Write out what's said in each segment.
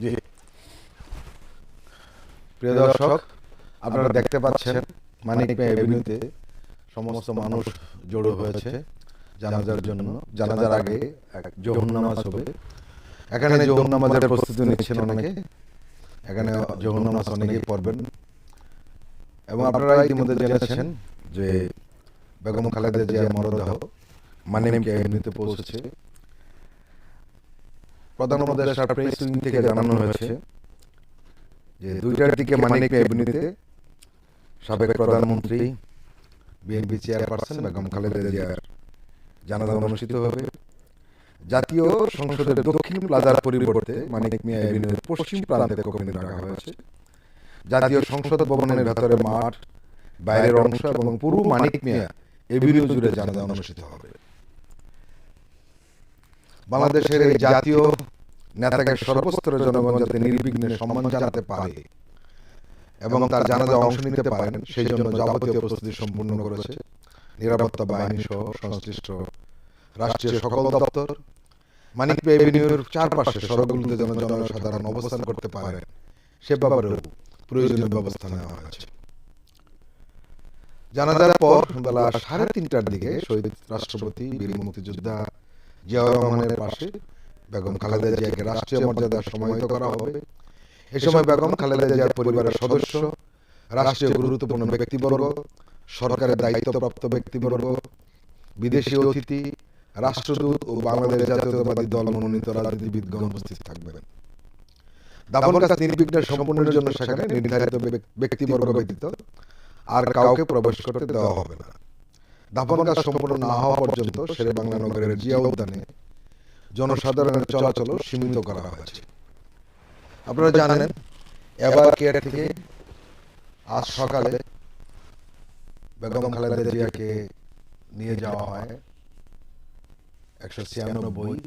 জি। প্রিয় দর্শক আপনারা দেখতে পাচ্ছেন মানিক এভিনিউতে সমস্ত মানুষ জড়ো হয়েছে জানাজার জন্য। জানাজার আগে এক জোহর নামাজ হবে। এখানে জোহর নামাজের প্রস্তুতি নিচ্ছেন অনেকে। এখানে জোহর নামাজ অনেকেই পড়বেন। এবং আপনারা ইতিমধ্যে জেনেছেন যে বেগম খালেদা জিয়ার মরদেহ মানিক এভিনিউতে পৌঁছেছে। প্রধান উপদেষ্টার প্রেস উইং থেকে জানানো হয়েছে যে দুইটার দিকে মানিক এভিনিউতে সাবেক প্রধানমন্ত্রী বিএনপি চেয়ারপারসন বেগম খালেদা জিয়ার জানাজা অনুষ্ঠিত হবে। জাতীয় সংসদের দক্ষিণ প্লাজার পরিবর্তে মানিক মিয়া এভিনিউর পশ্চিম প্রান্তে কক্ষে রাখা হয়েছে। জাতীয় সংসদ ভবনের ভেতরে মাঠ বাইরের অংশ এবং পুরো মানিক মিয়া এভিনিউ জুড়ে জানাজা অনুষ্ঠিত হবে। বাংলাদেশের এই জাতীয় নেতাকে সর্বস্তরের জনগণ যাতে নির্বিঘ্নে সম্মান জানাতে পারে এবং তার জানাজা অংশ নিতে পারেন, সেই জন্য যাবতীয় প্রস্তুতি সম্পূর্ণ করেছে নিরাপত্তা বাহিনী সহ সংশ্লিষ্ট রাষ্ট্রীয় সকল দপ্তর। মানিক এভিনিউর চারপাশে সড়কগুলোতে যেন জনসাধারণ অবস্থান করতে পারেন সে ব্যাপারেও প্রয়োজনীয় ব্যবস্থা নেওয়া হয়েছে। জানাজার পর বেলা সাড়ে তিনটার দিকে শহীদ রাষ্ট্রপতি বীর মুক্তিযোদ্ধা জিয়াউর রহমানের পাশে বেগম খালেদা জিয়াকে রাষ্ট্রীয় মর্যাদা সম্মানিত করা হবে। এ সময় বেগম খালেদা জিয়ার পরিবারের সদস্য রাষ্ট্রীয় গুরুত্বপূর্ণ ব্যক্তিবর্গ সরকারের দায়িত্বপ্রাপ্ত ব্যক্তিবর্গ বিদেশি অতিথি রাষ্ট্রদূত ও বাংলাদেশ জাতীয়তাবাদী দল মনোনীত রাজনীতিবিদগণ উপস্থিত থাকবেন। দাফন কাজ নির্বিঘ্নে সম্পূর্ণের জন্য সেখানে নির্ধারিত ব্যক- ব্যক্তিবর্গ ব্যতীত আর কাউকে প্রবেশ করতে দেওয়া হবে না। দাফন কাজ সম্পূর্ণ না হওয়া পর্যন্ত শেরে বাংলা নগরের জিয়া উদ্যানে জনসাধারণের চলাচল সীমিত করা হয়েছে। আপনারা জানেন এবার কেয়ার থেকে আজ সকালে বেগম খালেদা জিয়াকে নিয়ে যাওয়া হয় একশো ছিয়ানব্বই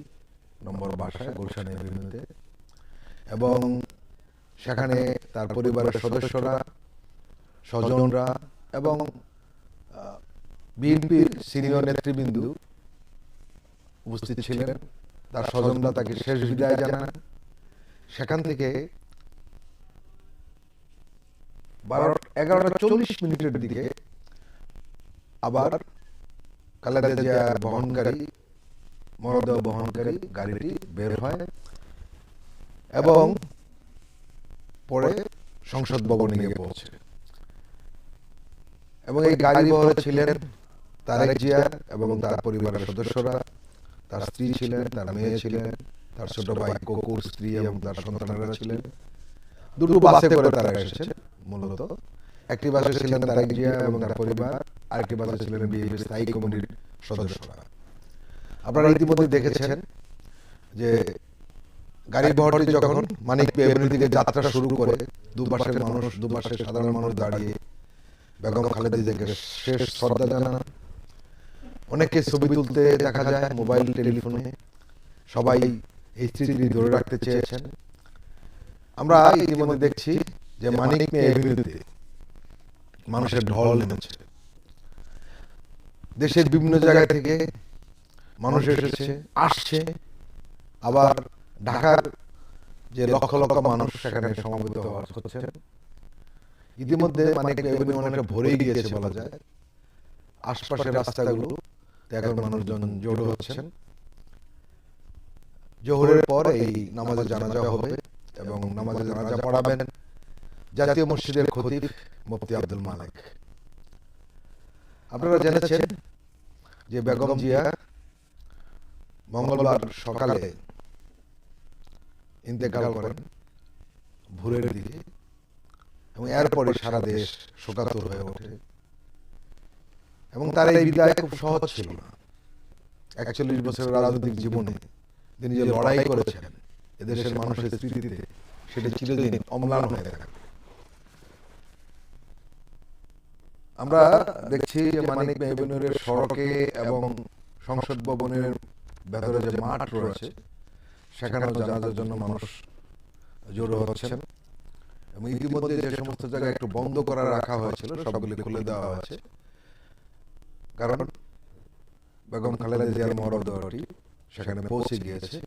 নম্বর বাসায় গুলশান এভিনিউতে। এবং সেখানে তার পরিবারের সদস্যরা স্বজনরা এবং বিএনপির সিনিয়র নেতৃবৃন্দ উপস্থিত ছিলেন। তার স্বজনরা তাকে শেষ বিদায় জানান। সেখান থেকে বারো এগারোটা চল্লিশ মিনিটের দিকে আবার খালেদা জিয়ার বহনকারী মরদেহ বহনকারী গাড়িটি বের হয় এবং পরে সংসদ ভবনে গিয়ে পৌঁছে। এবং এই গাড়ি ছিলেন তারেক জিয়া এবং তার পরিবারের সদস্যরা, তার স্ত্রী ছিলেন, তার মেয়ে ছিলেন, তার ছোট ভাই কোকুর স্ত্রী এবং তার সন্তানেরা ছিলেন। দুটো বাসে করে তারা এসেছেন, মূলত। একটি বাসে ছিলেন তারেক জিয়া এবং তার পরিবার, আরেকটি বাসে ছিলেন বিএনপি স্থায়ী কমিটির সদস্যরা। আপনারা ইতিমধ্যে দেখেছেন যে গাড়ি বহরটি যখন মানিক এভিনিউ থেকে যাত্রা শুরু করে, দুপাশের মানুষ, দুপাশের সাধারণ মানুষ দাঁড়িয়ে বেগম খালেদা জিয়াকে শেষ শ্রদ্ধা জানান অনেকে ছবি তুলতে দেখা যায় মোবাইল টেলিফোনে। সবাই এই স্মৃতি ধরে রাখতে চেয়েছেন। আমরা ইতিমধ্যে দেখছি যে মানিক মেয়ে এভিনিউতে মানুষের ঢল নেমেছে। দেশের বিভিন্ন জায়গা থেকে মানুষ এসেছে আসছে। আবার ঢাকার যে লক্ষ লক্ষ মানুষ সেখানে সমবেত হচ্ছে। ইতিমধ্যে মানিক এভিনিউ অনেকটা ভরেই গিয়েছে বলা যায়। আশপাশের রাস্তাগুলো এখন মানুষজন জড়ো হচ্ছেন। জোহরের পর এই নামাজে জানাজা হবে এবং নামাজে জানাজা পড়াবেন জাতীয় মসজিদের খতিব মুফতি আব্দুল মালিক। আপনারা জেনেছেন যে বেগম জিয়া মঙ্গলবার সকালে ইন্তেকাল করেন ভোরের দিকে এবং এরপরে সারা দেশ শোকাতুর হয়ে ওঠে। এবং তার এই বিদায় খুব সহজ ছিল না। একচল্লিশ বছরের রাজনৈতিক জীবনে তিনি যে লড়াই করেছেন, এদেশের মানুষের স্মৃতিতে সেটা চিরদিন অম্লান হয়ে থাকে। আমরা দেখছি যে মানিক মেহবুনের সড়কে এবং সংসদ ভবনের ভেতরে যে মাঠ রয়েছে, সেখানেও জানাজার জন্য মানুষ জড়ো হচ্ছেন। এবং ইতিমধ্যে যে সমস্ত জায়গায় একটু বন্ধ করা রাখা হয়েছিল, সবগুলি খুলে দেওয়া হয়েছে। কারণ বেগম খালেদা জিয়ার মরদেহটি সেখানে পৌঁছে গিয়েছে।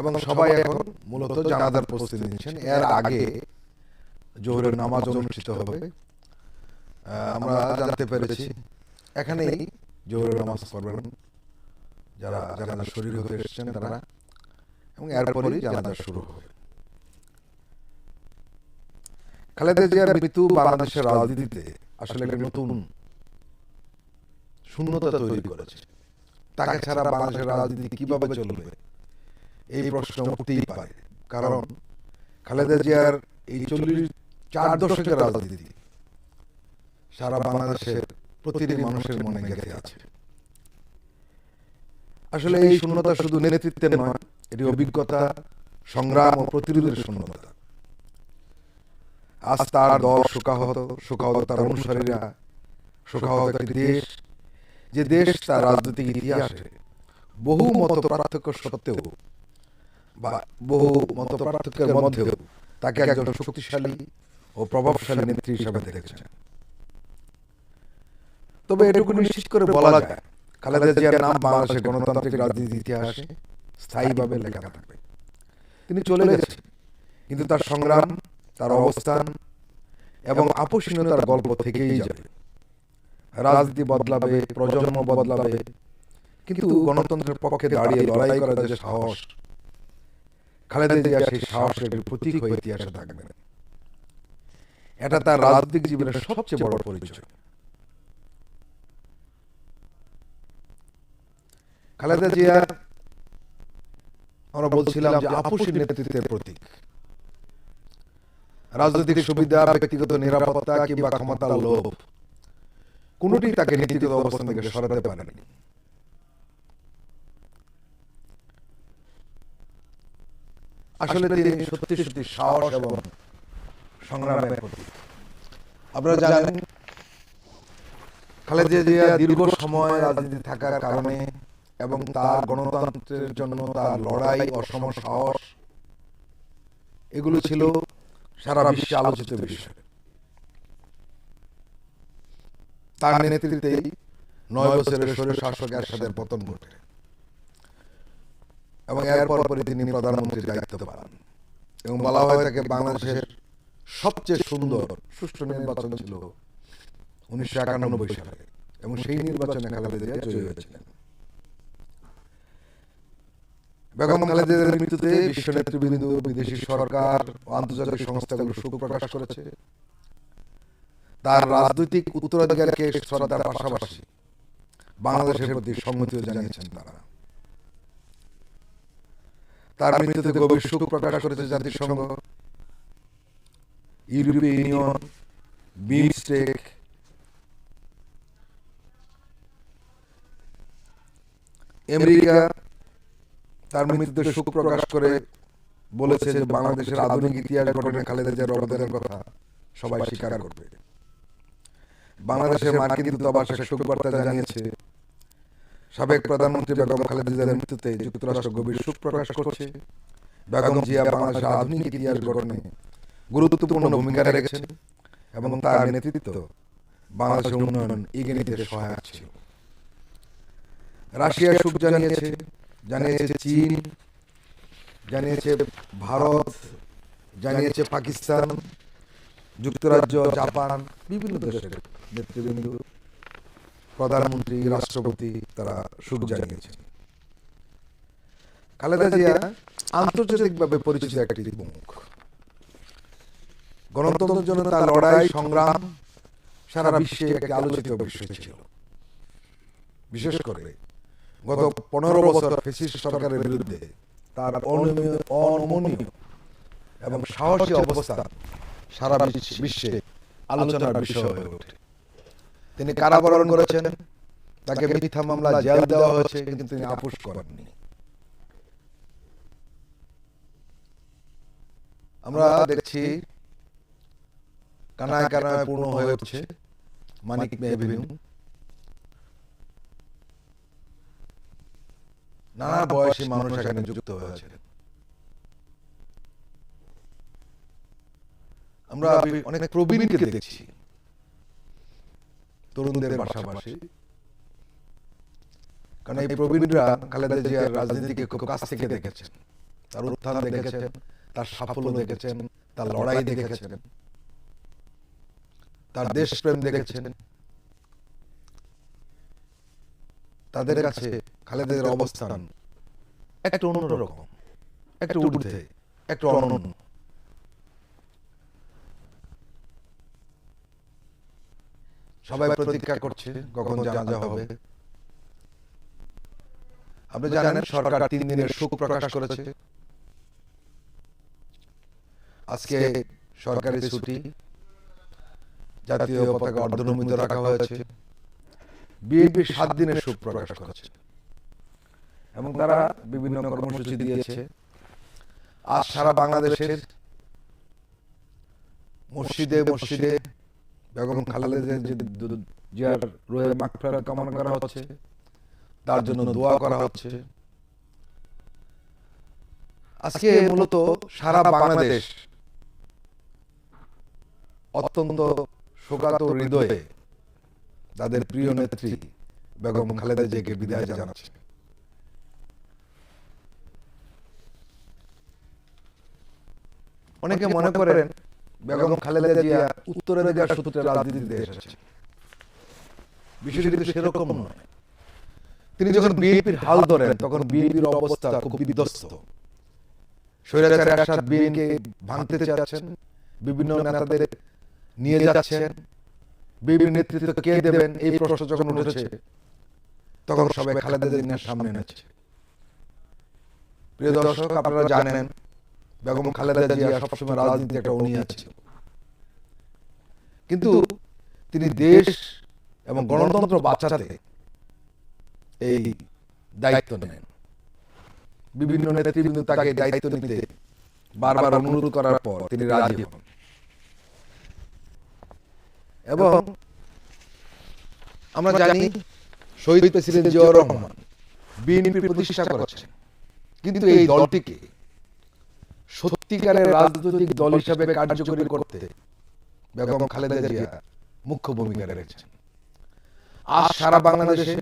এবং সবাই এখন মূলত জানাজার প্রস্তুতি নিচ্ছেন। এর আগে জোহরের নামাজ অনুষ্ঠিত হবে। আমরা জানতে পেরেছি, এখানেই জোহরের নামাজ পড়বেন। যারা জানাজা শরীর হতে এসেছেন তারা। এবং এরপরেই জানাজা শুরু হবে। খালেদা জিয়ার মৃত্যু বাংলাদেশের রাজনীতিতে আসলে একটা নতুন শূন্যতা তৈরি করেছে। তাকে ছাড়া বাংলাদেশের রাজনীতি কীভাবে চলবে? এই প্রশ্ন উঠতেই পারে। কারণ খালেদা জিয়ার এই চল্লিশ চার দশকের রাজনীতি সারা বাংলাদেশের প্রতিটি মানুষের মনে গেঁথে আছে। আসলে এই শূন্যতা শুধু নেতৃত্বের নয় এটি অভিজ্ঞতা সংগ্রাম ও প্রতিরোধের শূন্যতা। আজ তার দল শোকাহত শোকাহত তার অনুসারীরা শোকাহত একটি দেশ যে দেশ তার রাজনৈতিক ইতিহাসে বহু মত পার্থক্য সত্ত্বেও বা বহু মত পার্থক্যের মধ্যেও তাকে একজন শক্তিশালী ও প্রভাবশালী নেত্রী হিসাবে দেখেছেন। তবে এটুকু নিশ্চিত করে বলা যায়, খালেদা জিয়ার নাম বাংলাদেশের গণতান্ত্রিক রাজনীতির ইতিহাসে স্থায়ীভাবে লেখা থাকবে। তিনি চলে গেছেন, কিন্তু তার সংগ্রাম, তার অবস্থান এবং আপোষহীনতার গল্প থেকেই যাবে রাজনীতি বদলাবে, প্রজন্ম বদলাবে, কিন্তু গণতন্ত্রের পক্ষে দাঁড়িয়ে লড়াই করার যে সাহস, খালেদা সেই সাহসের প্রতীক হয়ে ইতিহাসে থাকবেন। এটা তার রাজনৈতিক জীবনের সবচেয়ে বড় পরিচয়। খালেদা জিয়া, আমরা বলছিলাম যে নেতৃত্বের প্রতীক। রাজনৈতিক সুবিধা, ব্যক্তিগত নিরাপত্তা কিংবা ক্ষমতার লোভ কোনটি তাকে নীতিগত অবস্থান থেকে সরাতে পারেনি। আসলে তিনি সত্যি সত্যি সাহস এবং সংগ্রামের প্রতীক। আপনারা জানেন, খালেদা জিয়া দীর্ঘ সময় রাজনীতি থাকার কারণে এবং তার গণতন্ত্রের জন্য তার লড়াই, অসম সাহস, এগুলো ছিল সারা বিশ্বে আলোচিত বিষয়। তার নেতৃত্বেই নয় বছরের শরীর শাসক এরশাদের পতন ঘটে। এবং এরপর পরে তিনি প্রধানমন্ত্রীর দায়িত্ব পান এবং বলা হয় তাকে বাংলাদেশের সবচেয়ে সুন্দর, সুষ্ঠু নির্বাচন ছিল উনিশশো একানব্বই সালে। এবং সেই নির্বাচনে খালেদা জিয়া হয়েছিলেন। বেগম খালেদা মৃত্যুতে বিশ্ব নেতৃবৃন্দ, বিদেশি সরকার ও আন্তর্জাতিক সংস্থাগুলো শোক প্রকাশ করেছে। তার রাজনৈতিক উত্তরাধিকারকে শ্রদ্ধার পাশাপাশি বাংলাদেশের প্রতি সংহতিও জানিয়েছেন তারা। তার মৃত্যুতে গভীর শোক প্রকাশ করেছে জাতিসংঘ, ইউরোপীয় ইউনিয়ন, বিমস্টেক, আমেরিকা। তার মৃত্যুতে শোক প্রকাশ করে বলেছে যে বাংলাদেশের আধুনিক ইতিহাস গঠনে খালেদা জিয়ার অবদানের কথা সবাই স্বীকার করবে। বাংলাদেশের মার্কিন দূতাবাস শোক বার্তা জানিয়েছে। সাবেক প্রধানমন্ত্রী বেগম খালেদা জিয়ার মৃত্যুতে যুক্তরাষ্ট্র গভীর শোক প্রকাশ করছে। বেগম জিয়া বাংলাদেশের আধুনিক ইতিহাস গঠনে গুরুত্বপূর্ণ ভূমিকা রেখেছেন এবং তার নেতৃত্ব বাংলাদেশের উন্নয়ন এগিয়ে নিতে সহায়ক ছিল। রাশিয়া শোক জানিয়েছে জানিয়েছে চীন, জানিয়েছে ভারত, জানিয়েছে পাকিস্তান যুক্তরাজ্য, জাপান, বিভিন্ন দেশের নেতৃবৃন্দ, প্রধানমন্ত্রী, রাষ্ট্রপতি, তারা শোক জানিয়েছেন। খালেদা জিয়া আন্তর্জাতিকভাবে পরিচিত একটি মুখ। গণতন্ত্রের জন্য তার লড়াই, সংগ্রাম সারা বিশ্বে একটি আলোচিত বিষয় ছিল। বিশেষ করে গত পনেরো বছর ফেসিস্ট সরকারের বিরুদ্ধে তার অনমনীয় এবং সাহসী অবস্থান সারা বিশ্বে আলোচনার বিষয় হয়ে ওঠে। তিনি কারাবরণ করেছেন। তাকে মিথ্যা মামলা জেল দেওয়া হয়েছে কিন্তু তিনি আপোষ করেননি। আমরা দেখছি কানায় কানায় পূর্ণ হয়ে উঠছে মানিক এভিনিউ। নানা বয়সী মানুষ এখানে যুক্ত হয়েছে আমরা অনেক প্রবীণকে দেখছি। তরুণদের পাশাপাশি। কারণ এই প্রবীণরা খালেদা জিয়ার রাজনীতিকে খুব কাছ থেকে দেখেছেন। তার উত্থান দেখেছেন তার সাফল্য দেখেছেন তার লড়াই দেখেছেন তার দেশপ্রেম দেখেছেন। তাদের কাছে খালেদের অবস্থান একটু অন্যরকম একটা ঊর্ধ্বে একটা অনন্য। সবাই প্রতীক্ষা করছে কখন জানা হবে। আপনি জানেন সরকার তিন দিনের শোক প্রকাশ করেছে। আজকে সরকারি ছুটি জাতীয় পতাকা অর্ধনমিত রাখা হয়েছে। বিএনপি সাত দিনের শোক প্রকাশ করেছে। এবং তারা বিভিন্ন কর্মসূচি দিয়েছে। আজ সারা বাংলাদেশের মসজিদে মসজিদে বেগম খালেদের যে দু- জিয়ার রোহে মাগফিরাত কামনা করা হচ্ছে, তার জন্য দোয়া করা হচ্ছে। আজকে মূলত সারা বাংলাদেশ অত্যন্ত শোকাতুর হৃদয়ে তাদের প্রিয় নেত্রী বেগম খালেদা জিয়াকে বিদায় জানাচ্ছে। অনেকে মনে করেন বেগম খালেদা জিয়া উত্তরের দেওয়ার সূত্রে রাজনীতিতে এসেছে বিষয়টি কিন্তু সেরকম নয়। তিনি যখন বিএনপির হাল ধরেন, তখন বিএনপির অবস্থা খুব বিধ্বস্ত। স্বৈরাচার আসাদ বিএনকে ভাঙতে চাচ্ছেন, বিভিন্ন নেতাদের নিয়ে যাচ্ছেন বিভিন্ন নেতৃত্ব কে দেবেন, এই প্রশ্ন যখন উঠেছে, তখন সবাই খালেদা জিয়ার সামনে এনেছে প্রিয় দর্শক, আপনারা জানেন বেগম খালেদা জিয়া সবসময় রাজনীতি একটা উনিয়া ছিল কিন্তু তিনি দেশ এবং গণতন্ত্র বাঁচাতে এই দায়িত্ব নেন। বিভিন্ন নেতৃবৃন্দ তাকে দায়িত্ব নিতে বারবার অনুরোধ করার পর তিনি রাজি হন। এবং আমরা জানি শহীদ প্রেসিডেন্ট জিয়াউর রহমান বিএনপি প্রতিষ্ঠা করেছেন। কিন্তু এই দলটিকে সত্যিকারের রাজনৈতিক দল হিসাবে কার্যকরী করতে বেগম খালেদা জিয়া মুখ্য ভূমিকা রেখেছেন। আজ সারা বাংলাদেশে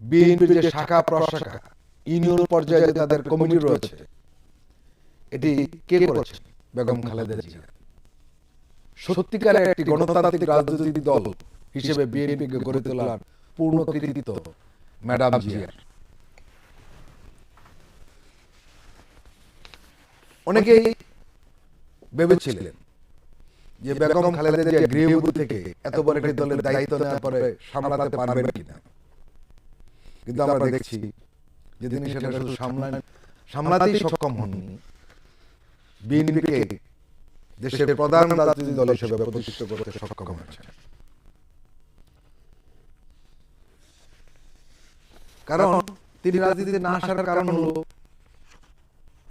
বিএনপির যে শাখা প্রশাখা, ইউনিয়ন পর্যায়ে তাদের কমিটি রয়েছে, এটি কে করেছে বেগম খালেদা জিয়া? সত্যিকারের একটি গণতান্ত্রিক রাজনৈতিক দল হিসেবে বিএনপিকে গড়ে তোলার পূর্ণ কৃতিত্ব ম্যাডাম জিয়ার। অনেকেই ভেবেছিলেন যে বেগম খালেদা জিয়া গৃহবধূ থেকে এত বড় একটি দলের দায়িত্ব নেওয়ার পরে সামলাতে পারবেন কিনা? কিন্তু আমরা দেখছি যে তিনি সেটা শুধু সামলান সামলাতেই সক্ষম হননি। বিএনপিকে দেশের প্রধান রাজনৈতিক দল হিসেবে প্রতিষ্ঠিত করতে সক্ষম হয়েছে। কারণ তিনি রাজনীতিতে না আসার কারণ হলো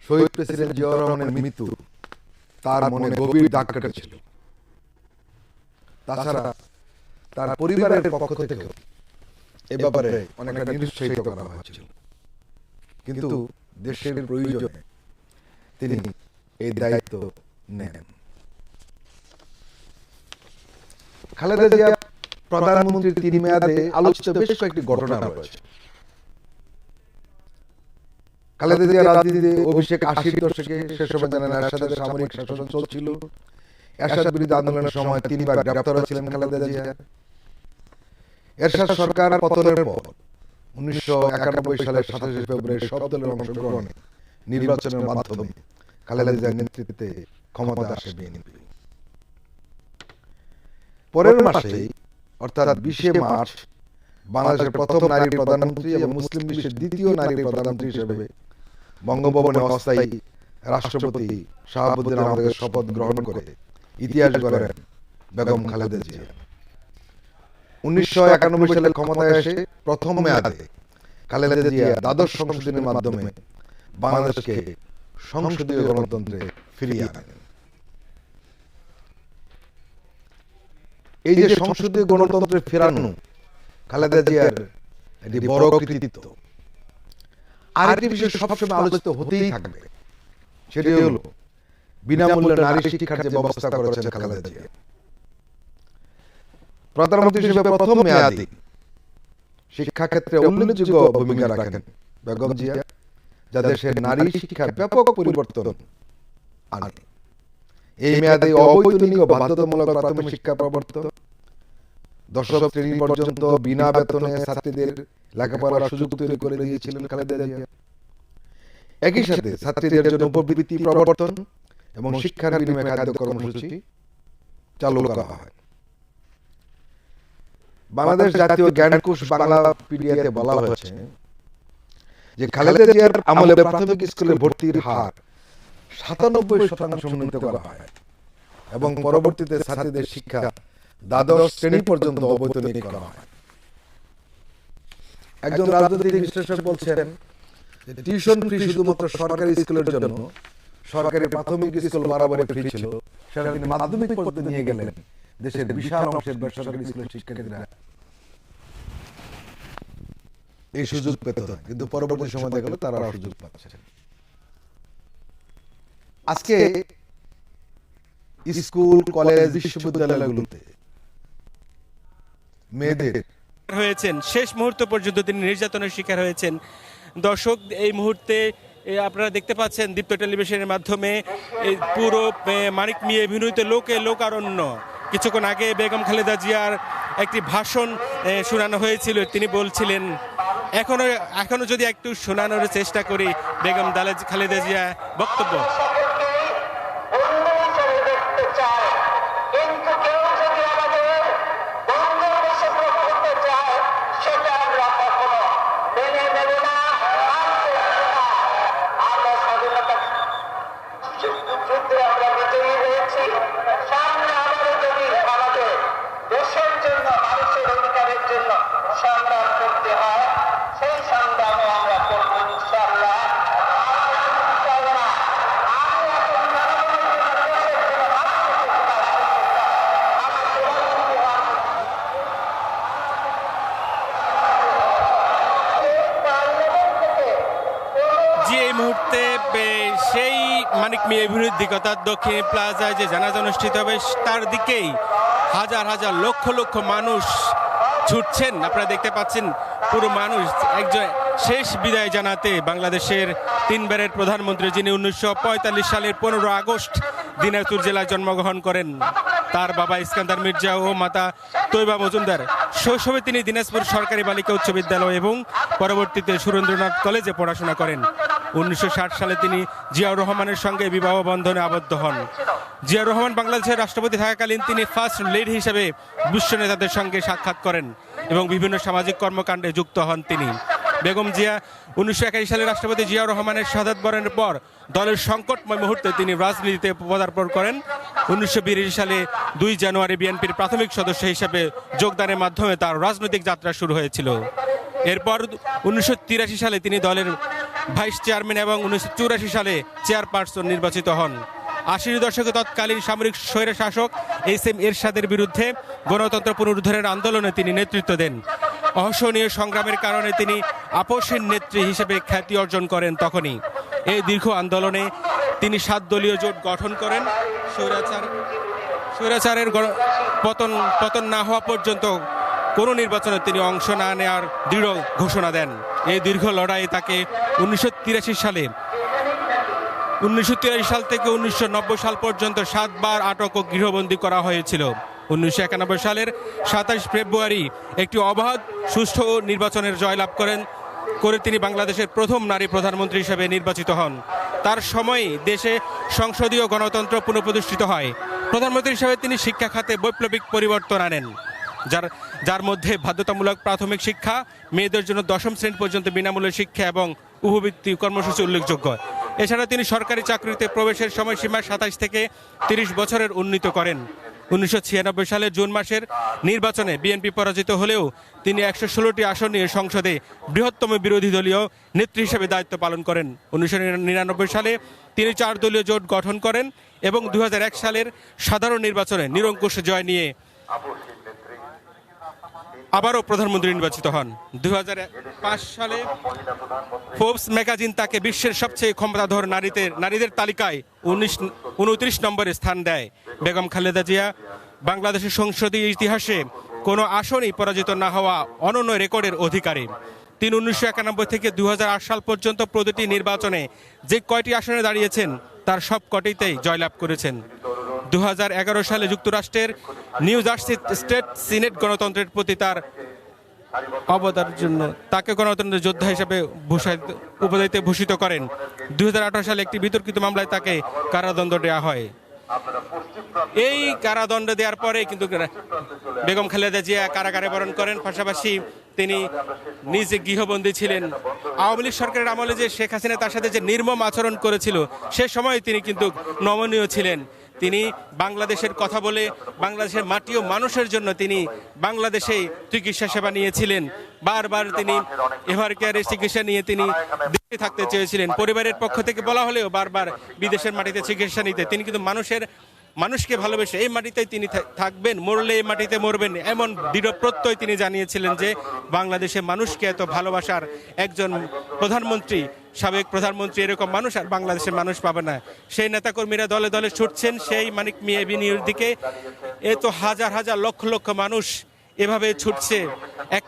শহীদ প্রেসিডেন্ট জিয়াউর রহমানের মৃত্যু তার মনে গভীর দাগ কেটেছিল তাছাড়া তার পরিবারের পক্ষ থেকেও এ ব্যাপারে অনেকটা নিরুৎসাহিত করা হয়েছিল কিন্তু দেশের প্রয়োজনে তিনি এই দায়িত্ব নেন খালেদা জিয়া প্রধানমন্ত্রীর তিন মেয়াদে আলোচিত বেশ কয়েকটি ঘটনা রয়েছে খালেদা জিয়া রাজনীতিতে অভিষেক আশির দশকে সে সময় জানেন এরশাদের সামরিক শাসন চলছিল। এরশাদ বিরোধী আন্দোলনের সময় তিনবার গ্রেপ্তার হয়েছিলেন খালেদা জিয়া। এরশাদ সরকার পতনের পর উনিশশো একানব্বই সালের সাতাশে ফেব্রুয়ারি সব দলের অংশগ্রহণে নির্বাচনের মাধ্যমে খালেদা জিয়ার নেতৃত্বে ক্ষমতা আসে বিএনপি। পরের মাসে অর্থাৎ বিশে মার্চ, বাংলাদেশের প্রথম নারী প্রধানমন্ত্রী এবং মুসলিম বিশ্বের দ্বিতীয় নারী প্রধানমন্ত্রী হিসেবে বঙ্গভবনে অস্থায়ী রাষ্ট্রপতি শাহাবুদ্দিন আহমেদের শপথ গ্রহণ করে ইতিহাস গড়েন বেগম খালেদা জিয়া। উনিশশো একানব্বই সালে ক্ষমতায় এসে প্রথম মেয়াদে খালেদা জিয়া দ্বাদশ সংশোধনের মাধ্যমে বাংলাদেশকে সংসদীয় গণতন্ত্রে ফিরিয়ে আনেন। এই যে সংসদীয় গণতন্ত্রে ফেরানো খালেদা জিয়ার একটি বড় কৃতিত্ব আর একটি বিষয় সবসময় আলোচিত হতেই থাকবে। সেটি হলো বিনামূল্যে নারী শিক্ষার যে ব্যবস্থা করেছেন খালেদা জিয়া। প্রধানমন্ত্রী হিসেবে প্রথম মেয়াদে শিক্ষা ক্ষেত্রে উল্লেখযোগ্য ভূমিকা রাখেন বেগম জিয়া যা দেশের নারী শিক্ষায় ব্যাপক পরিবর্তন আনে। এই মেয়াদে অবৈতনিক বাধ্যতামূলক প্রাথমিক শিক্ষা প্রবর্তন দশম শ্রেণি পর্যন্ত বিনা বেতনে ছাত্রীদের লেখাপড়ার সুযোগ তৈরি করে দিয়েছিলেন খালেদা জিয়া। একই সাথে ছাত্রীদের জন্য উপবৃত্তি প্রবর্তন এবং শিক্ষার বিনিময়ে খাদ্য কর্মসূচি চালু করা হয়। বাংলাদেশ জাতীয় জ্ঞানকোষ বাংলা পিডিয়াতে বলা হয়েছে যে খালেদা জিয়ার আমলে প্রাথমিক স্কুলে ভর্তির হার সাতানব্বই শতাংশ উন্নীত করা হয়। এবং পরবর্তীতে ছাত্রীদের শিক্ষা দ্বাদশ শ্রেণি পর্যন্ত অবৈতনিক করা হয়। একজন রাজনৈতিক বিশ্লেষক বলছেন যে টিউশন ফি শুধুমাত্র সরকারি স্কুলের জন্য সরকারি প্রাথমিক স্কুল বরাবরই ফ্রি ছিল সেটা তিনি মাধ্যমিক পর্যন্ত নিয়ে গেলেন। দেশের বিশাল অংশের বেসরকারি স্কুলের শিক্ষার্থীরা এই সুযোগ পেত না কিন্তু পরবর্তী সময় দেখা গেল তারা সুযোগ পাচ্ছে। আজকে স্কুল কলেজ বিশ্ববিদ্যালয়গুলোতে মেয়েদের হয়েছেন। শেষ মুহূর্ত পর্যন্ত তিনি নির্যাতনের শিকার হয়েছেন। দর্শক, এই মুহূর্তে আপনারা দেখতে পাচ্ছেন দীপ্ত টেলিভিশনের মাধ্যমে পুরো মানিক মিয়া এভিনিউতে লোকে লোকারণ্য। কিছুক্ষণ আগে বেগম খালেদা জিয়ার একটি ভাষণ শোনানো হয়েছিল। তিনি বলছিলেন, এখনও এখনও যদি একটু শোনানোর চেষ্টা করি, বেগম দালেজ, খালেদা জিয়া বক্তব্য। যে এই মুহূর্তে সেই মানিক মিয়া অভিবৃদ্ধি কথা দক্ষিণ প্লাজায় যে জানাজা অনুষ্ঠিত হবে, তার দিকেই হাজার হাজার লক্ষ লক্ষ মানুষ ছুটছেন। আপনারা দেখতে পাচ্ছেন পুরো মানুষ একজন শেষ বিদায় জানাতে বাংলাদেশের তিনবারের প্রধানমন্ত্রী যিনি উনিশশো পঁয়তাল্লিশ সালের পনেরো আগস্ট দিনাজপুর জেলায় জন্মগ্রহণ করেন, তার বাবা ইস্কান্দার মির্জা ও মাতা তৈবা মজুমদার। শৈশবে তিনি দিনাজপুর সরকারি বালিকা উচ্চ বিদ্যালয় এবং পরবর্তীতে সুরেন্দ্রনাথ কলেজে পড়াশোনা করেন। উনিশশো ষাট সালে তিনি জিয়াউর রহমানের সঙ্গে বিবাহ বন্ধনে আবদ্ধ হন। জিয়াউর রহমান বাংলাদেশের রাষ্ট্রপতি থাকাকালীন তিনি ফার্স্ট লিড হিসেবে বিশ্ব নেতাদের সঙ্গে সাক্ষাৎ করেন এবং বিভিন্ন সামাজিক কর্মকাণ্ডে যুক্ত হন তিনি। বেগম জিয়া উনিশশো একাশি সালে রাষ্ট্রপতি জিয়াউর রহমানের শাহাদ বরণের পর দলের সংকটময় মুহূর্তে তিনি রাজনীতিতে পদার্পণ করেন। উনিশশো বিরাশি সালে দুই জানুয়ারি বিএনপির প্রাথমিক সদস্য হিসেবে যোগদানের মাধ্যমে তার রাজনৈতিক যাত্রা শুরু হয়েছিল। এরপর উনিশশো তিরাশি সালে তিনি দলের ভাইস চেয়ারম্যান এবং উনিশশো চুরাশি সালে চেয়ারপারসন নির্বাচিত হন। আশির দশকে তৎকালীন সামরিক স্বৈর শাসক এস এম এরশাদের বিরুদ্ধে গণতন্ত্র পুনরুদ্ধারের আন্দোলনে তিনি নেতৃত্ব দেন। অসহনীয় সংগ্রামের কারণে তিনি আপসের নেত্রী হিসেবে খ্যাতি অর্জন করেন তখনই। এই দীর্ঘ আন্দোলনে তিনি সাত দলীয় জোট গঠন করেন। স্বৈরাচার, স্বৈরাচারের পতন পতন না হওয়া পর্যন্ত কোনো নির্বাচনে তিনি অংশ না নেওয়ার দৃঢ় ঘোষণা দেন। এই দীর্ঘ লড়াইয়ে তাকে উনিশশো তিরাশি সালে। উনিশশো তিরাশি সাল থেকে উনিশশো নব্বই সাল পর্যন্ত সাতবার আটক ও গৃহবন্দী করা হয়েছিল। উনিশশো একানব্বই সালের সাতাশ ফেব্রুয়ারি একটি অবাধ, সুষ্ঠু নির্বাচনের জয়লাভ করেন, করে তিনি বাংলাদেশের প্রথম নারী প্রধানমন্ত্রী হিসেবে নির্বাচিত হন। তার সময়ই দেশে সংসদীয় গণতন্ত্র পুনঃপ্রতিষ্ঠিত হয়। প্রধানমন্ত্রী হিসেবে তিনি শিক্ষা খাতে বৈপ্লবিক পরিবর্তন আনেন, যার যার মধ্যে বাধ্যতামূলক প্রাথমিক শিক্ষা, মেয়েদের জন্য দশম শ্রেণি পর্যন্ত বিনামূল্যে শিক্ষা এবং উপবৃত্তি কর্মসূচি উল্লেখযোগ্য। এছাড়া তিনি সরকারি চাকরিতে প্রবেশের সময়সীমা সাতাশ থেকে তিরিশ বছরের উন্নীত করেন। উনিশশো ছিয়ানব্বই সালের জুন মাসের নির্বাচনে বিএনপি পরাজিত হলেও তিনি একশো ষোলোটি আসন নিয়ে সংসদে বৃহত্তম বিরোধী দলীয় নেত্রী হিসেবে দায়িত্ব পালন করেন। উনিশশো নিরানব্বই সালে তিনি চার দলীয় জোট গঠন করেন এবং দু হাজার এক সালের সাধারণ নির্বাচনে নিরঙ্কুশ জয় নিয়ে আবারও প্রধানমন্ত্রী নির্বাচিত হন। দু হাজার পাঁচ সালে ফোর্বস ম্যাগাজিন তাকে বিশ্বের সবচেয়ে ক্ষমতাধর নারীতে, নারীদের তালিকায় উনিশ, উনত্রিশ নম্বরে স্থান দেয়। বেগম খালেদা জিয়া বাংলাদেশের সংসদীয় ইতিহাসে কোনো আসনই পরাজিত না হওয়া অনন্য রেকর্ডের অধিকারী। তিনি উনিশশো একানব্বই থেকে দু হাজার আট সাল পর্যন্ত প্রতিটি নির্বাচনে যে কয়টি আসনে দাঁড়িয়েছেন, তার সব কটিতেই জয়লাভ করেছেন। দু হাজার এগারো সালে যুক্তরাষ্ট্রের নিউ জার্সি স্টেট সিনেট গণতন্ত্রের প্রতি তার অবদানের জন্য তাকে গণতন্ত্রের যোদ্ধা হিসেবে ভূষায়িত উপাধিতে ভূষিত করেন। দু হাজার আঠারো সালে একটি বিতর্কিত মামলায় তাকে কারাদণ্ড দেওয়া হয়। এই কারাদণ্ড দেওয়ার পরে কিন্তু বেগম খালেদা জিয়া কারাগারে বরণ করেন। পাশাপাশি তিনি নিজে গৃহবন্দী ছিলেন। আওয়ামী লীগ সরকারের আমলে যে শেখ হাসিনা তার সাথে যে নির্মম আচরণ করেছিল, সে সময় তিনি কিন্তু নমনীয় ছিলেন। তিনি বাংলাদেশের কথা বলে বাংলাদেশের মাটি ও মানুষের জন্য তিনি বাংলাদেশে চিকিৎসা সেবা নিয়েছিলেন। বারবার তিনি এভার কেয়ারের চিকিৎসা নিয়ে তিনি দেশে থাকতে চেয়েছিলেন। পরিবারের পক্ষ থেকে বলা হলেও বারবার বিদেশের মাটিতে চিকিৎসা নিতে। তিনি কিন্তু মানুষের, মানুষকে ভালোবেসে এই মাটিতেই তিনি থাকবেন, মরলে এই মাটিতে মরবেন এমন দৃঢ় প্রত্যয় তিনি জানিয়েছিলেন যে বাংলাদেশে মানুষকে এত ভালোবাসার একজন প্রধানমন্ত্রী সাবেক প্রধানমন্ত্রী এরকম মানুষ আর বাংলাদেশের মানুষ পাবে না। সেই নেতাকর্মীরা দলে দলে ছুটছেন, সেই মানিক মিয়া এভিনিউর দিকে এ তো হাজার হাজার লক্ষ লক্ষ মানুষ এভাবে ছুটছে। এক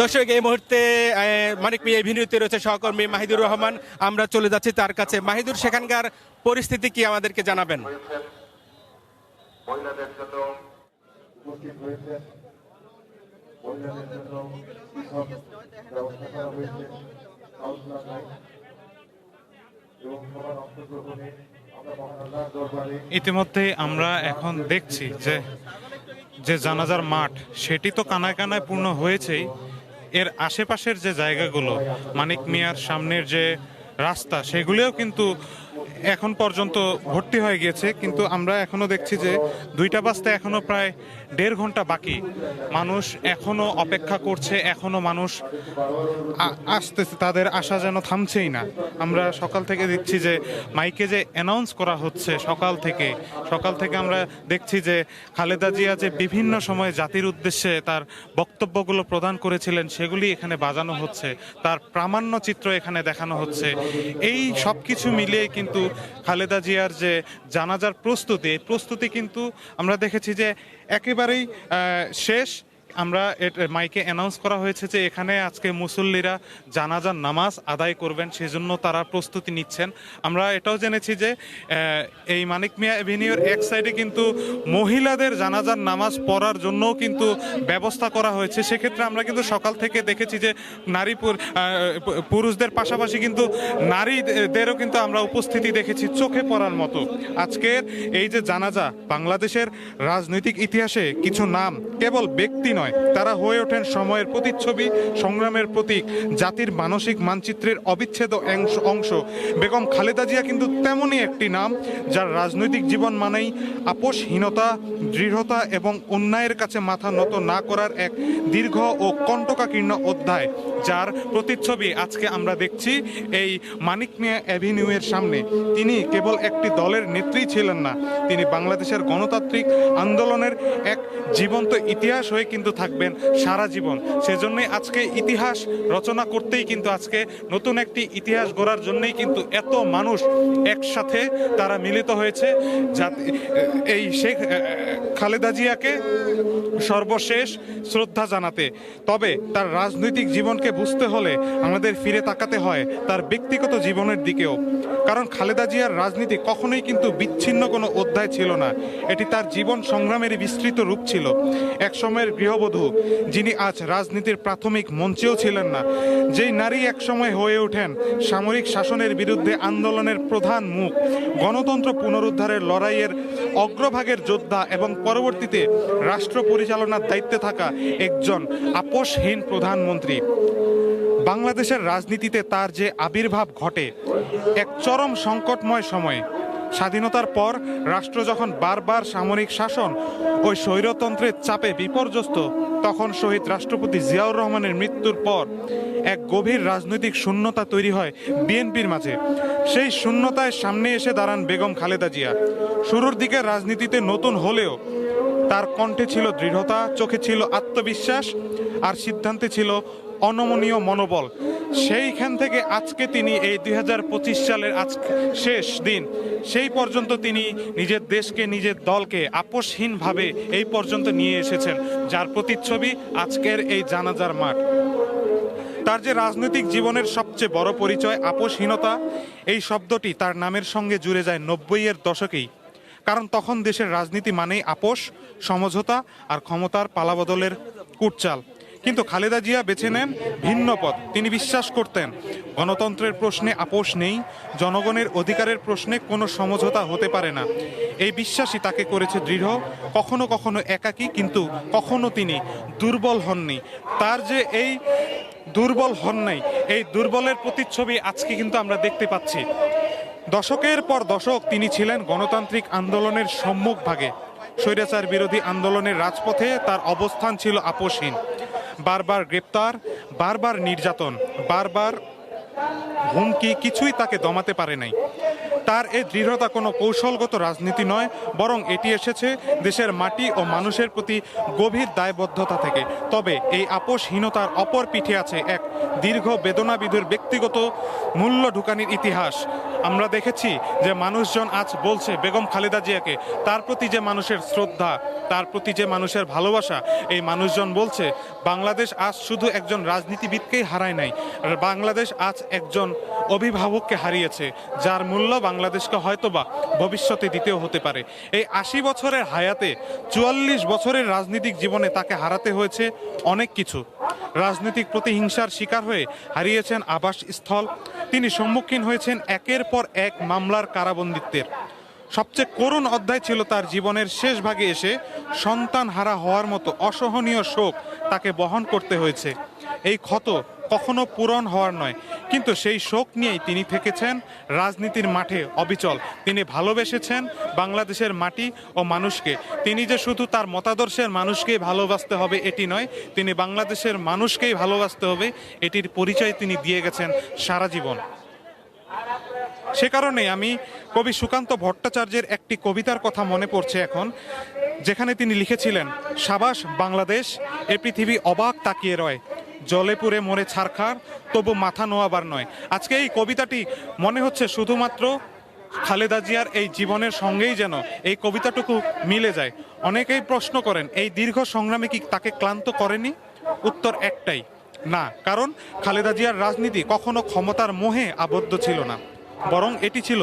দর্শক, এই মুহূর্তে মানিক মিয়া এভিনিউতে রয়েছে সহকর্মী মাহিদুর রহমান। আমরা চলে যাচ্ছি তার কাছে। মাহিদুর, সেখানকার পরিস্থিতি কি আমাদেরকে জানাবেন? মহিলাদের জন্য উপস্থিত হয়েছেন অংশগ্রহণে আমরা এখন দেখছি যে যে জানাজার মাঠ, সেটি তো কানায় কানায় পূর্ণ হয়েছেই। এর আশেপাশের যে জায়গাগুলো, মানিক মিয়ার সামনের যে রাস্তা, সেগুলিও কিন্তু এখন পর্যন্ত ভর্তি হয়ে গিয়েছে। কিন্তু আমরা এখনও দেখছি যে, দুইটা বাজতে এখনও প্রায় দেড় ঘণ্টা বাকি। মানুষ এখনও অপেক্ষা করছে, এখনও মানুষ আসতেছে, তাদের আশা যেন থামছেই না। আমরা সকাল থেকে দেখছি যে মাইকে যে অ্যানাউন্স করা হচ্ছে সকাল থেকে সকাল থেকে আমরা দেখছি যে খালেদা জিয়া যে বিভিন্ন সময় জাতির উদ্দেশ্যে তার বক্তব্যগুলো প্রদান করেছিলেন, সেগুলি এখানে বাজানো হচ্ছে, তার প্রামাণ্য চিত্র এখানে দেখানো হচ্ছে। এই সব কিছু মিলিয়ে কিন্তু খালেদা জিয়ার যে জানাজার প্রস্তুতি প্রস্তুতি কিন্তু আমরা দেখেছি যে একেবারেই শেষ। আমরা মাইকে অ্যানাউন্স করা হয়েছে যে এখানে আজকে মুসল্লিরা জানাজার নামাজ আদায় করবেন, সেজন্য তারা প্রস্তুতি নিচ্ছেন। আমরা এটাও জেনেছি যে এই মানিক মিয়া এভিনিউর এক সাইডে কিন্তু মহিলাদের জানাজার নামাজ পড়ার জন্যও কিন্তু ব্যবস্থা করা হয়েছে। সেক্ষেত্রে আমরা কিন্তু সকাল থেকে দেখেছি যে নারী পুর- পুরুষদের পাশাপাশি কিন্তু নারীদেরও কিন্তু আমরা উপস্থিতি দেখেছি চোখে পড়ার মতো। আজকের এই যে জানাজা, বাংলাদেশের রাজনৈতিক ইতিহাসে কিছু নাম কেবল ব্যক্তি নয় তারা হয়ে ওঠেন সময়ের প্রতিচ্ছবি, সংগ্রামের প্রতীক, জাতির মানসিক মানচিত্রের অবিচ্ছেদ্য অংশ অংশ। বেগম খালেদা জিয়া কিন্তু তেমনই একটি নাম, যার রাজনৈতিক জীবন মানেই আপোষহীনতা, দৃঢ়তা এবং অন্যায়ের কাছে মাথা নত না করার এক দীর্ঘ ও কণ্টকাকীর্ণ অধ্যায়, যার প্রতিচ্ছবি আজকে আমরা দেখছি এই মানিক মিয়া অ্যাভিনিউয়ের সামনে। তিনি কেবল একটি দলের নেত্রী ছিলেন না, তিনি বাংলাদেশের গণতান্ত্রিক আন্দোলনের এক জীবন্ত ইতিহাস হয়ে কিন্তু থাকবেন সারা জীবন। সেজন্যই আজকে ইতিহাস রচনা করতেই কিন্তু আজকে নতুন একটি ইতিহাস গড়ার জন্যই কিন্তু এত মানুষ একসাথে তারা মিলিত হয়েছে। যাতে, এই শেখ খালেদা জিয়াকে সর্বশেষ শ্রদ্ধা জানাতে। তবে তার রাজনৈতিক জীবনকে বুঝতে হলে আমাদের ফিরে তাকাতে হয় তার ব্যক্তিগত জীবনের দিকেও। কারণ খালেদা জিয়ার রাজনীতি কখনোই কিন্তু বিচ্ছিন্ন কোনো অধ্যায় ছিল না। এটি তার জীবন সংগ্রামের বিস্তৃত রূপ ছিল। এক সময়ের গৃহবধূ যিনি আজ রাজনীতির প্রাথমিক মঞ্চেও ছিলেন না, যেই নারী একসময় হয়ে ওঠেন সামরিক শাসনের বিরুদ্ধে আন্দোলনের প্রধান মুখ, গণতন্ত্র পুনরুদ্ধারের লড়াইয়ের অগ্রভাগের যোদ্ধা এবং পরবর্তীতে রাষ্ট্র পরিচালনার দায়িত্বে থাকা একজন আপোষহীন প্রধানমন্ত্রী। বাংলাদেশের রাজনীতিতে তার যে আবির্ভাব ঘটে, এক চরম সংকটময় সময়ে স্বাধীনতার পর রাষ্ট্র যখন বারবার সামরিক শাসন ওই স্বৈরতন্ত্রের চাপে বিপর্যস্ত, তখন শহীদ রাষ্ট্রপতি জিয়াউর রহমানের মৃত্যুর পর এক গভীর রাজনৈতিক শূন্যতা তৈরি হয় বিএনপির মাঝে। সেই শূন্যতায় সামনে এসে দাঁড়ান বেগম খালেদা জিয়া। শুরুর দিকে রাজনীতিতে নতুন হলেও তার কণ্ঠে ছিল দৃঢ়তা, চোখে ছিল আত্মবিশ্বাস, আর সিদ্ধান্তে ছিল অনমনীয় মনোবল। সেইখান থেকে আজকে তিনি এই দুই হাজার পঁচিশ সালের আজ শেষ দিন, সেই পর্যন্ত তিনি নিজের দেশকে, নিজের দলকে আপোষহীনভাবে এই পর্যন্ত নিয়ে এসেছেন, যার প্রতিচ্ছবি আজকের এই জানাজার মাঠ। তার যে রাজনৈতিক জীবনের সবচেয়ে বড় পরিচয় আপোষহীনতা, এই শব্দটি তার নামের সঙ্গে জুড়ে যায় নব্বইয়ের দশকেই। কারণ তখন দেশের রাজনীতি মানেই আপোষ, সমঝোতা আর ক্ষমতার পালাবদলের কুটচাল। কিন্তু খালেদা জিয়া বেছে নেন ভিন্ন পথ। তিনি বিশ্বাস করতেন, গণতন্ত্রের প্রশ্নে আপোষ নেই, জনগণের অধিকারের প্রশ্নে কোনো সমঝোতা হতে পারে না। এই বিশ্বাসই তাকে করেছে দৃঢ়, কখনো কখনো একাকী, কিন্তু কখনো তিনি দুর্বল হননি। তার যে এই দুর্বল হন নাই, এই দুর্বলের প্রতিচ্ছবি আজকে কিন্তু আমরা দেখতে পাচ্ছি। দশকের পর দশক তিনি ছিলেন গণতান্ত্রিক আন্দোলনের সম্মুখ ভাগে। স্বৈরাচার বিরোধী আন্দোলনের রাজপথে তার অবস্থান ছিল আপোষহীন। বারবার গ্রেপ্তার বারবার নির্যাতন বারবার হুমকি কিছুই তাকে দমাতে পারে নাই। তার এই দৃঢ়তা কোনো কৌশলগত রাজনীতি নয়, বরং এটি এসেছে দেশের মাটি ও মানুষের প্রতি গভীর দায়বদ্ধতা থেকে। তবে এই আপোষহীনতার অপর পিঠে আছে এক দীর্ঘ বেদনাবিধুর ব্যক্তিগত মূল্য ঢুকানির ইতিহাস। আমরা দেখেছি যে মানুষজন আজ বলছে বেগম খালেদা জিয়াকে, তার প্রতি যে মানুষের শ্রদ্ধা, তার প্রতি যে মানুষের ভালোবাসা, এই মানুষজন বলছে, বাংলাদেশ আজ শুধু একজন রাজনীতিবিদকেই হারায় নাই বাংলাদেশ আজ একজন অভিভাবককে হারিয়েছে, যার মূল্য বাংলাদেশকে হয়তোবা ভবিষ্যতে দিতেও হতে পারে। এই আশি বছরের হায়াতে চুয়াল্লিশ বছরের রাজনৈতিক জীবনে তাকে হারাতে হয়েছে অনেক কিছু। রাজনৈতিক প্রতিহিংসার শিকার হয়ে হারিয়েছেন আবাসস্থল। তিনি সম্মুখীন হয়েছেন একের পর এক মামলার কারাবন্দিত্বের। সবচেয়ে করুণ অধ্যায় ছিল তার জীবনের শেষ ভাগে এসে সন্তান হারা হওয়ার মতো অসহনীয় শোক তাকে বহন করতে হয়েছে। এই ক্ষত কখনো পূরণ হওয়ার নয়, কিন্তু সেই শোক নিয়েই তিনি থেকেছেন রাজনীতির মাঠে অবিচল। তিনি ভালোবেসেছেন বাংলাদেশের মাটি ও মানুষকে। তিনি যে শুধু তার মতাদর্শের মানুষকেই ভালোবাসতে হবে এটি নয়, তিনি বাংলাদেশের মানুষকেই ভালোবাসতে হবে, এটির পরিচয় তিনি দিয়ে গেছেন সারা জীবন। সে কারণে আমি কবি সুকান্ত ভট্টাচার্যের একটি কবিতার কথা মনে পড়ছে এখন, যেখানে তিনি লিখেছিলেন, সাবাস, বাংলাদেশ, এ পৃথিবী অবাক তাকিয়ে রয়। জলে পুরে মরে ছারখার তবু মাথা নোয়াবার নয়। আজকে এই কবিতাটি মনে হচ্ছে শুধুমাত্র খালেদা জিয়ার এই জীবনের সঙ্গেই যেন এই কবিতাটুকু মিলে যায়। অনেকেই প্রশ্ন করেন, এই দীর্ঘ সংগ্রামে কি তাকে ক্লান্ত করেনি? উত্তর একটাই, না। কারণ খালেদা জিয়ার রাজনীতি কখনো ক্ষমতার মোহে আবদ্ধ ছিল না। বরং এটি ছিল